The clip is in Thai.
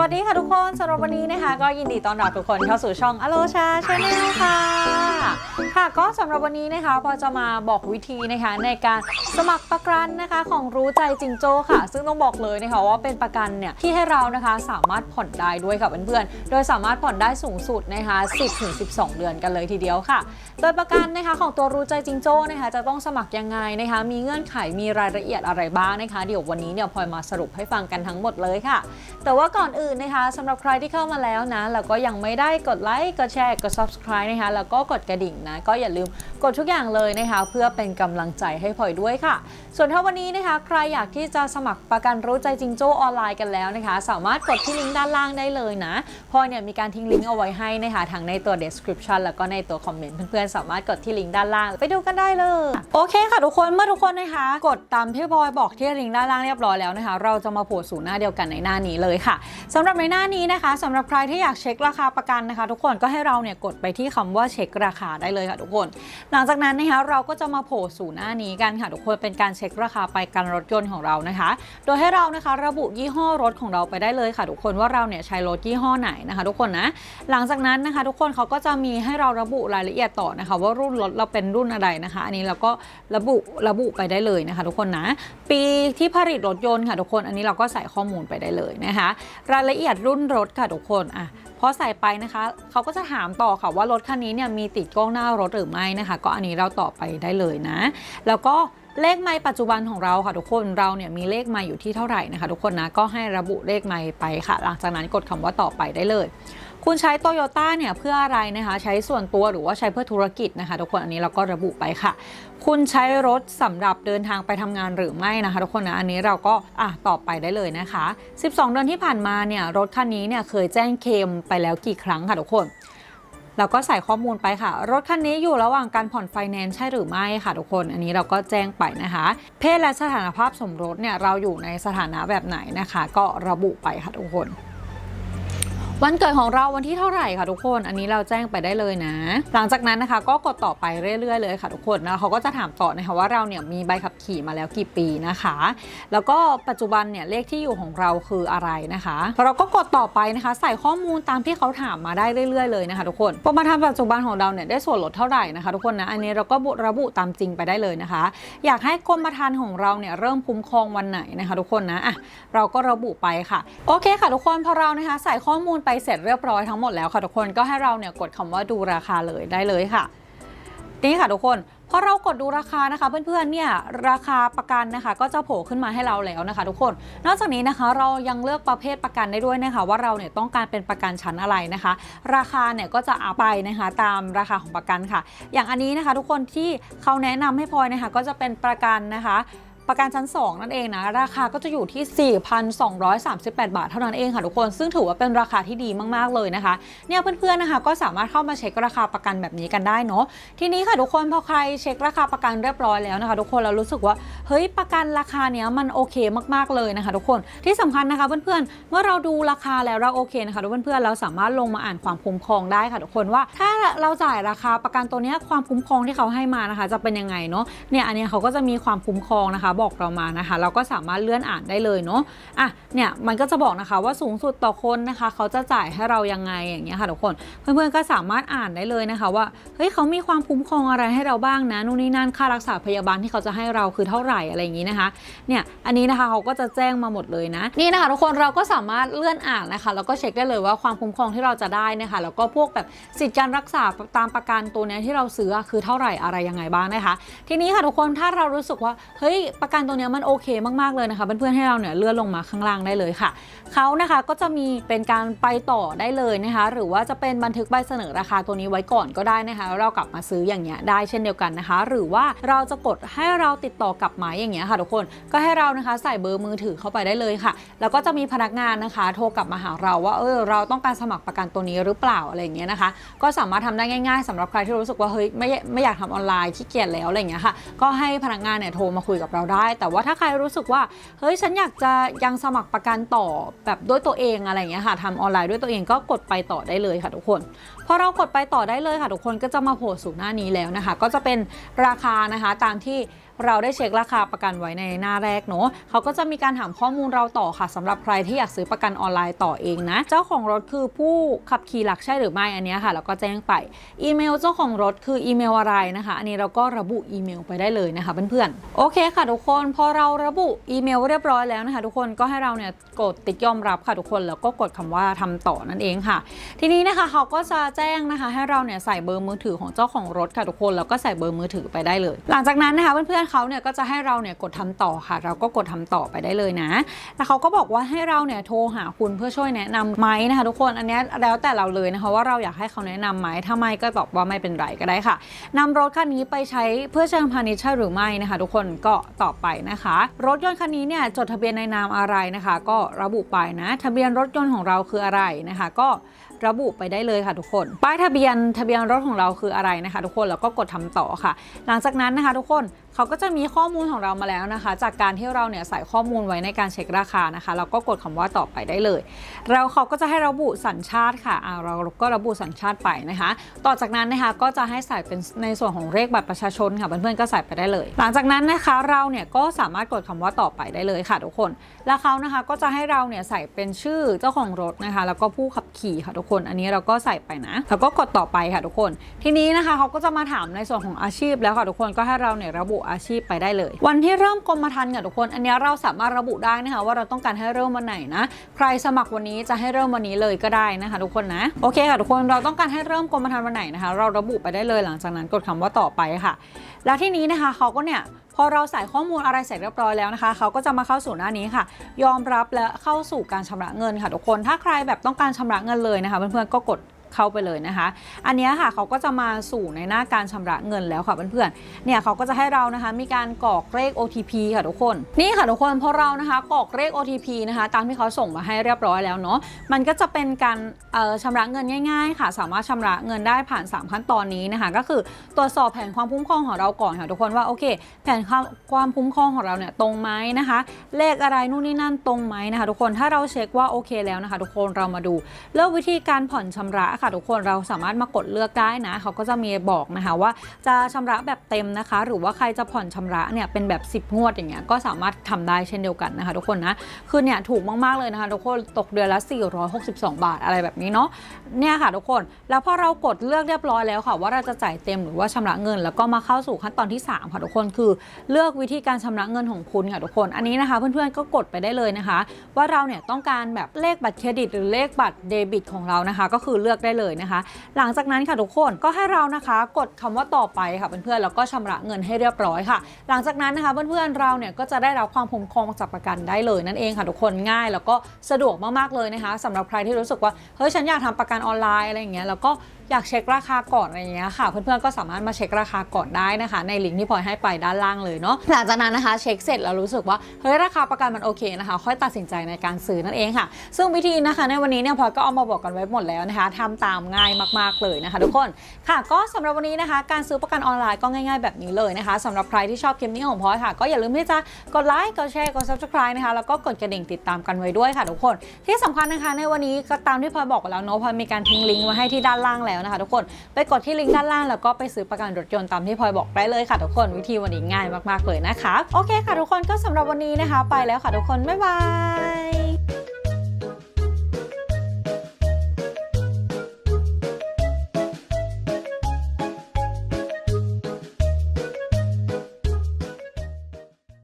วัสดีค่ะทุกคนสำหรับวันนี้นะคะ ก็ยินดีต้อนรับทุกคนเข้าสู่ช่องอโลชาชาแนลค่ะ ค่ะก็สำหรับวันนี้นะคะพอจะมาบอกวิธีนะคะในการสมัครประกันนะคะของรู้ใจจิงโจ้ค่ะ ซึ่งต้องบอกเลยนะคะว่าเป็นประกันเนี่ยที่ให้เรานะคะสามารถผ่อนได้ด้วยค่ะเพื่อนๆโดยสามารถผ่อนได้สูงสุดนะคะ10-12 เดือนกันเลยทีเดียวค่ะ โดยประกันนะคะของตัวรู้ใจจิงโจ้นะคะจะต้องสมัครยังไงนะคะมีเงื่อนไขมีรายละเอียดอะไรบ้างนะคะ เดี๋ยววันนี้เนี่ยพลอยมาสรุปให้ฟังกันทั้งหมดเลยค่ะ แต่ว่าก่อนอื่นนะคะสำหรับใครที่เข้ามาแล้วนะแล้วก็ยังไม่ได้กดไลค์กดแชร์กด subscribe นะคะแล้วก็กดกระดิ่งนะก็อย่าลืมกดทุกอย่างเลยนะคะ เพื่อเป็นกำลังใจให้พลอยด้วยค่ะ ส่วนถ้าวันนี้นะคะ ใครอยากที่จะสมัครประกันรู้ใจจิงโจ้ออนไลน์กันแล้วนะคะ สามารถกดที่ลิงก์ด้านล่างได้เลยนะพลอยเนี่ยมีการทิ้งลิงก์เอาไว้ให้นะคะทั้งในตัว description แล้วก็ในตัวคอมเมนต์เพื่อนๆสามารถกดที่ลิงก์ด้านล่างไปดูกันได้เลย โอเคค่ะทุกคนเมื่อทุกคนนะคะ กดตามที่พลอยบอกที่ลิงก์ด้านล่างเรียบร้อยแล้วนะคะ เราจะมาโผล่สู่หน้าเดียวกันในหน้านี้เลยค่ะสำหรับในหน้านี้นะคะสำหรับใครที่อยากเช็คราคาประกันนะคะ ทุกคนก็ให้เราเนี่ยกดไปที่คำว่าเช็คราคาได้เลยค่ะทุกคน หลังจากนั้นนะคะเราก็จะมาโผล่สู่หน้านี้กันค่ะทุกคนเป็นการเช็คราคาไปกันรถยนต์ของเรานะคะ โดยให้เรานะคะระบุยี่ห้อรถของเราไปได้เลยค่ะ ทุกคนว่าเราเนี่ยใช้รถยี่ห้อไหนนะคะ ทุกคนนะหลังจากนั้นนะคะ ทุกคนเขาก็จะมีให้เราระบุรายละเอียดต่อนะคะ ว่ารุ่นรถเราเป็นรุ่นอะไรนะคะ อันนี้เราก็ระบุระบุไปได้เลยนะคะ ทุกคนนะ ปีที่ผลิตรถยนต์ค่ะ ทุกคนอันนี้เราก็ใส่ข้อมูลไปได้เลยนะคะรายละเอียดรุ่นรถค่ะทุกคนอะพอใส่ไปนะคะ เขาก็จะถามต่อค่ะว่ารถคันนี้เนี่ยมีติดกล้องหน้ารถหรือไม่นะคะ ก็อันนี้เราตอบไปได้เลยนะ แล้วก็เลขไม้ปัจจุบันของเราค่ะทุกคนเราเนี่ยมีเลขไม้อยู่ที่เท่าไหร่นะคะ ทุกคนนะก็ให้ระบุเลขไม้ไปค่ะ หลังจากนั้นกดคำว่าต่อไปได้เลย คุณใช้โตโยต้าเนี่ยเพื่ออะไรนะคะ ใช้ส่วนตัวหรือว่าใช้เพื่อธุรกิจนะคะ ทุกคนอันนี้เราก็ระบุไปค่ะ คุณใช้รถสำหรับเดินทางไปทำงานหรือไม่นะคะ ทุกคนนะอันนี้เราก็อะตอบไปได้เลยนะคะ 12 เดือนที่ผ่านมาเนี่ยรถคันนี้เนี่ยเคยแจ้งเคมไปแล้วกี่ครั้งค่ะทุกคนเราก็ใส่ข้อมูลไปค่ะ รถคันนี้อยู่ระหว่างการผ่อนไฟแนนซ์ใช่หรือไม่ค่ะทุกคน อันนี้เราก็แจ้งไปนะคะ เพศและสถานภาพสมรสเนี่ยเราอยู่ในสถานะแบบไหนนะคะ ก็ระบุไปค่ะทุกคน วันเกิดของเราวันที่เท่าไหร่ค่ะทุกคน อันนี้เราแจ้งไปได้เลยนะ หลังจากนั้นนะคะ ก็กดต่อไปเรื่อยๆเลยค่ะทุกคนนะเขาก็จะถามต่อนะคะว่าเราเนี่ยมีใบขับขี่มาแล้วกี่ปีนะคะ แล้วก็ปัจจุบันเนี่ยเลขที่อยู่ของเราคืออะไรนะคะเราก็กดต่อไปนะคะ ใส่ข้อมูลตามที่เขาถามมาได้เรื่อยๆเลยนะคะทุกคนกรมธรรม์ปัจจุบันของเราเนี่ยได้ส่วนลดเท่าไหร่นะคะทุกคนนะอันนี้เราก็ระบุตามจริงไปได้เลยนะคะ อยากให้กรมธรรม์ของเราเนี่ยเริ่มคุ้มครองวันไหนนะคะ ทุกคนนะอะเราก็ระบุไปค่ะโอเคค่ะทุกคนพอเรานะคะใส่ข้อมูลไปเสร็จเรียบร้อยทั้งหมดแล้วค่ะทุกคนก็ให้เราเนี่ยกดคำว่าดูราคาเลยได้เลยค่ะนี่ค่ะทุกคนพอเรากดดูราคานะคะเพื่อนๆเนี่ยราคาประกันนะคะ ก็จะโผล่ขึ้นมาให้เราแล้วนะคะ ทุกคน นอกจากนี้นะคะเรายังเลือกประเภทประกันได้ด้วยนะคะ ว่าเราเนี่ยต้องการเป็นประกันชั้นอะไรนะคะ ราคาเนี่ยก็จะอัพไปนะคะตามราคาของประกันค่ะ อย่างอันนี้นะคะ ทุกคนที่เขาแนะนำให้พลอยนะคะก็จะเป็นประกันนะคะ ประกันชั้น 2 นั่นเองนะ ราคาก็จะอยู่ที่ 4,238 บาทเท่านั้นเองค่ะทุกคน ซึ่งถือว่าเป็นราคาที่ดีมากๆเลยนะคะ เนี่ยเพื่อนๆนะคะ ก็สามารถเข้ามาเช็คราคาประกันแบบนี้กันได้เนาะ ทีนี้ค่ะทุกคนพอใครเช็คราคาประกันเรียบร้อยแล้วนะคะ ทุกคนเรารู้สึกว่าเฮ้ยประกันราคาเนี้ยมันโอเคมากๆเลยนะคะ ทุกคนที่สำคัญนะคะเพื่อนๆเมื่อเราดูราคาแล้วเราโอเคนะคะทุกเพื่อนๆเราสามารถลงมาอ่านความคุ้มครองได้ค่ะทุกคนว่าถ้าเราจ่ายราคาประกันตัวเนี้ยความคุ้มครองที่เขาให้มานะคะ จะเป็นยังไงเนาะเนี่ยอันเนี้ยเขาก็จะมีความคุ้มครองนะคะบอกเรามานะคะ เราก็สามารถเลื่อนอ่านได้เลยเนาะอะเนี่ยมันก็จะบอกนะคะว่าสูงสุดต่อคนนะคะ เขาจะจ่ายให้เรายังไงอย่างเงี้ยค่ะทุกคน เพื่อนๆก็สามารถอ่านได้เลยนะคะว่าเฮ้ยเขามีความคุ้มครองอะไรให้เราบ้างนะนู่นนี่นั่นค่ารักษาพยาบาลที่เขาจะให้เราคือเท่าไหร่อะไรอย่างงี้นะคะเนี่ยอันนี้นะคะเขาก็จะแจ้งมาหมดเลยนะ นี่นะคะทุกคนเราก็สามารถเลื่อนอ่านนะคะแล้วก็เช็คได้เลยว่าความคุ้มครองที่เราจะได้นะคะแล้วก็พวกแบบสิทธิการรักษาตามประกันตัวเนี้ยที่เราซื้อคือเท่าไหร่อะไรยังไงบ้างนะคะ ทีนี้ค่ะทุกคนถ้าเรารู้สึกว่าเฮ้ยประกันตัวนี้มันโอเคมากๆเลยนะคะเพื่อนๆให้เราเนี่ยเลื่อนลงมาข้างล่างได้เลยค่ะเขานะคะก็จะมีเป็นการไปต่อได้เลยนะคะ หรือว่าจะเป็นบันทึกใบเสนอราคาตัวนี้ไว้ก่อนก็ได้นะคะแล้วเรากลับมาซื้ออย่างเงี้ยได้เช่นเดียวกันนะคะ หรือว่าเราจะกดให้เราติดต่อกลับมาอย่างเงี้ยค่ะทุกคนก็ให้เรานะคะใส่เบอร์มือถือเข้าไปได้เลยค่ะ แล้วก็จะมีพนักงานนะคะ โทรกลับมาหาเราว่าเออเราต้องการสมัครประกันตัวนี้หรือเปล่าอะไรอย่างเงี้ยนะคะ ก็สามารถทำได้ง่าย ๆสำหรับใครที่รู้สึกว่าเฮ้ยไม่ไม่อยากทำออนไลน์ขี้เกียจแล้วอะไรอย่างเงี้ยค่ะก็ให้พนักงานเนี่ยโทรมาคุยกับเราได้ได้ แต่ว่าถ้าใครรู้สึกว่า เฮ้ยฉันอยากจะยังสมัครประกันต่อแบบด้วยตัวเองอะไรเงี้ยค่ะทำออนไลน์ด้วยตัวเองก็กดไปต่อได้เลยค่ะทุกคนพอเรากดไปต่อได้เลยค่ะทุกคนก็จะมาโผล่สู่หน้านี้แล้วนะคะ ก็จะเป็นราคานะคะตามที่ เราได้เช็คราคาประกันไว้ในหน้าแรกเนาะเขาก็จะมีการถามข้อมูลเราต่อค่ะสำหรับใครที่อยากซื้อประกันออนไลน์ต่อเองนะ เจ้าของรถคือผู้ขับขี่หลักใช่หรือไม่อันนี้ค่ะ แล้วก็แจ้งไปอีเมลเจ้าของรถคืออีเมลอะไรนะคะ อันนี้เราก็ระบุอีเมลไปได้เลยนะคะเพื่อนๆโอเคค่ะทุกคนพอเราระบุอีเมลเรียบร้อยแล้วนะคะ ทุกคนก็ให้เราเนี่ยกดติดยอมรับค่ะทุกคนแล้วก็กดคำว่าทำต่อนั่นเองค่ะ ทีนี้นะคะเขาก็จะแจ้งนะคะ ให้เราเนี่ยใส่เบอร์มือถือของเจ้าของรถค่ะทุกคนแล้วก็ใส่เบอร์มือถือไปได้เลย หลังจากนั้นนะคะเพื่อนๆเขาเนี่ยก็จะให้เราเนี่ยกดทำต่อค่ะ เราก็กดทำต่อไปได้เลยนะ แล้วเขาก็บอกว่าให้เราเนี่ยโทรหาคุณเพื่อช่วยแนะนำไหมนะคะ ทุกคนอันนี้แล้วแต่เราเลยนะคะว่าเราอยากให้เขาแนะนำไหมถ้าไม่ก็บอกว่าไม่เป็นไรก็ได้ค่ะนำรถคันนี้ไปใช้เพื่อเชิงพาณิชย์ใช่หรือไม่นะคะ ทุกคนก็ตอบไปนะคะ รถยนต์คันนี้เนี่ยจดทะเบียนในนามอะไรนะคะ ก็ระบุไปนะ ทะเบียนรถยนต์ของเราคืออะไรนะคะ ก็ ระบุไปได้เลยค่ะทุกคน ป้ายทะเบียนทะเบียนรถของเราคืออะไรนะคะ ทุกคนแล้วก็กดทำต่อค่ะ หลังจากนั้นนะคะ ทุกคนเขาก็จะมีข้อมูลของเรามาแล้วนะคะ จากการที่เราเนี่ยใส่ข้อมูลไว้ในการเช็คราคานะคะเราก็กดคำว่าต่อไปได้เลยแล้วเขาก็จะให้ระบุสัญชาติค่ะอ่าเราก็ระบุสัญชาติไปนะคะ ต่อจากนั้นนะคะก็จะให้ใส่เป็นในส่วนของเลขบัตรประชาชนค่ะเพื่อนๆก็ใส่ไปได้เลย หลังจากนั้นนะคะเราเนี่ยก็สามารถกดคำว่าต่อไปได้เลยค่ะทุกคน แล้วเขานะคะก็จะให้เราเนี่ยใส่เป็นชื่อเจ้าของรถนะคะ แล้วก็ผู้ขับขี่ค่ะทุกคน อันนี้เราก็ใส่ไปนะ แล้วก็กดต่อไปค่ะทุกคน ทีนี้นะคะเขาก็จะมาถามในส่วนของอาชีพแล้วค่ะทุกคนก็ให้เราเนี่ยระบุอาชีพไปได้เลย วันที่เริ่มกรมธรรม์ค่ะทุกคน อันนี้เราสามารถระบุได้นะคะว่าเราต้องการให้เริ่มวันไหนนะ ใครสมัครวันนี้จะให้เริ่มวันนี้เลยก็ได้นะคะ ทุกคนนะ โอเคค่ะทุกคน เราต้องการให้เริ่มกรมธรรม์วันไหนนะคะ เราระบุไปได้เลยหลังจากนั้นกดคำว่าต่อไปค่ะ แล้วที่นี้นะคะเขาก็เนี่ย พอเราใส่ข้อมูลอะไรเสร็จเรียบร้อยแล้วนะคะเขาก็จะมาเข้าสู่หน้านี้ค่ะ ยอมรับและเข้าสู่การชำระเงินค่ะทุกคน ถ้าใครแบบต้องการชำระเงินเลยนะคะเพื่อนๆก็กด เข้าไปเลยนะคะ อันนี้ค่ะเขาก็จะมาสู่ในหน้าการชำระเงินแล้วค่ะเพื่อนๆ เนี่ยเขาก็จะให้เรานะคะมีการกรอกเลข OTP ค่ะทุกคน นี่ค่ะทุกคนพอเรานะคะกรอกเลข OTP นะคะ ตามที่เขาส่งมาให้เรียบร้อยแล้วเนาะ มันก็จะเป็นการเอ่อชำระเงินง่าย ๆ ค่ะ สามารถชำระเงินได้ผ่าน 3 ขั้นตอนนี้นะคะ ก็คือตรวจสอบแผนความคุ้มครองของเราก่อนค่ะทุกคนว่าโอเค แผนความความคุ้มครองของเราเนี่ยตรงไหมนะคะ เลขอะไรนู่นนี่นั่นตรงไหมนะคะ ทุกคน ถ้าเราเช็คว่าโอเคแล้วนะคะ ทุกคนเรามาดูเลือกวิธีการผ่อนชำระค่ะทุกคนเราสามารถมากดเลือกได้นะ เขาก็จะมีบอกนะคะว่าจะชำระแบบเต็มนะคะ หรือว่าใครจะผ่อนชำระเนี่ยเป็นแบบ 10 งวดอย่างเงี้ยก็สามารถทำได้เช่นเดียวกันนะคะ ทุกคนนะคือเนี่ยถูกมากๆเลยนะคะ ทุกคนตกเดือนละ 462 บาทอะไรแบบนี้เนาะเนี่ยค่ะทุกคนแล้วพอเรากดเลือกเรียบร้อยแล้วค่ะ ว่าเราจะจ่ายเต็มหรือว่าชำระเงิน แล้วก็มาเข้าสู่ขั้นตอนที่สามค่ะทุกคนคือเลือกวิธีการชำระเงินของคุณค่ะทุกคน อันนี้นะคะเพื่อนๆก็กดไปได้เลยนะคะ ว่าเราเนี่ยต้องการแบบเลขบัตรเครดิต หรือเลขบัตรเดบิตของเรานะคะ ก็คือเลือกได้เลยนะคะ หลังจากนั้นค่ะทุกคนก็ให้เรานะคะกดคำว่าต่อไปค่ะเพื่อนๆแล้วก็ชำระเงินให้เรียบร้อยค่ะ หลังจากนั้นนะคะเพื่อนๆเราเนี่ยก็จะได้รับความคุ้มครองจากประกันได้เลยนั่นเองค่ะทุกคนง่ายแล้วก็สะดวกมากๆเลยนะคะสำหรับใครที่รู้สึกว่าเฮ้ยฉันอยากทำประกันออนไลน์อะไรอย่างเงี้ยแล้วก็ อยากเช็คราคาก่อนอะไรเงี้ยค่ะเพื่อนๆก็สามารถมาเช็คราคาก่อนได้นะคะ ในลิงก์ที่พลอยให้ไปด้านล่างเลยเนาะหลังจากนั้นนะคะเช็คเสร็จแล้วรู้สึกว่าเฮ้ยราคาประกันมันโอเคนะคะ ค่อยตัดสินใจในการซื้อนั่นเองค่ะ ซึ่งวิธีนะคะ ในวันนี้เนี่ยพลอยก็เอามาบอกกันไว้หมดแล้วนะคะทำตามง่ายมากๆเลยนะคะ ทุกคนค่ะ ก็สำหรับวันนี้นะคะ การซื้อประกันออนไลน์ก็ง่าย ๆแบบนี้เลยนะคะสำหรับใครที่ชอบคลิปนี้ของพลอยค่ะ ก็อย่าลืมที่จะกดไลค์กดแชร์กด subscribe นะคะแล้วก็กดกระดิ่งติดตามกันไว้ด้วยค่ะทุกคน ที่สำคัญนะคะในวันนี้ก็ตามที่พลอยบอกไปแล้วเนาะพลอยมีการทิ้งลิงก์ไว้ให้ที่ด้านล่างแล้วนะคะ ทุกคนไปกดที่ลิงก์ด้านล่างแล้วก็ไปซื้อประกันรถยนต์ตามที่พลอยบอกได้เลยค่ะทุกคนวิธีวันนี้ง่ายมากๆเลยนะคะ โอเคค่ะทุกคนก็สำหรับวันนี้นะคะ ไปแล้วค่ะทุกคนบ๊ายบาย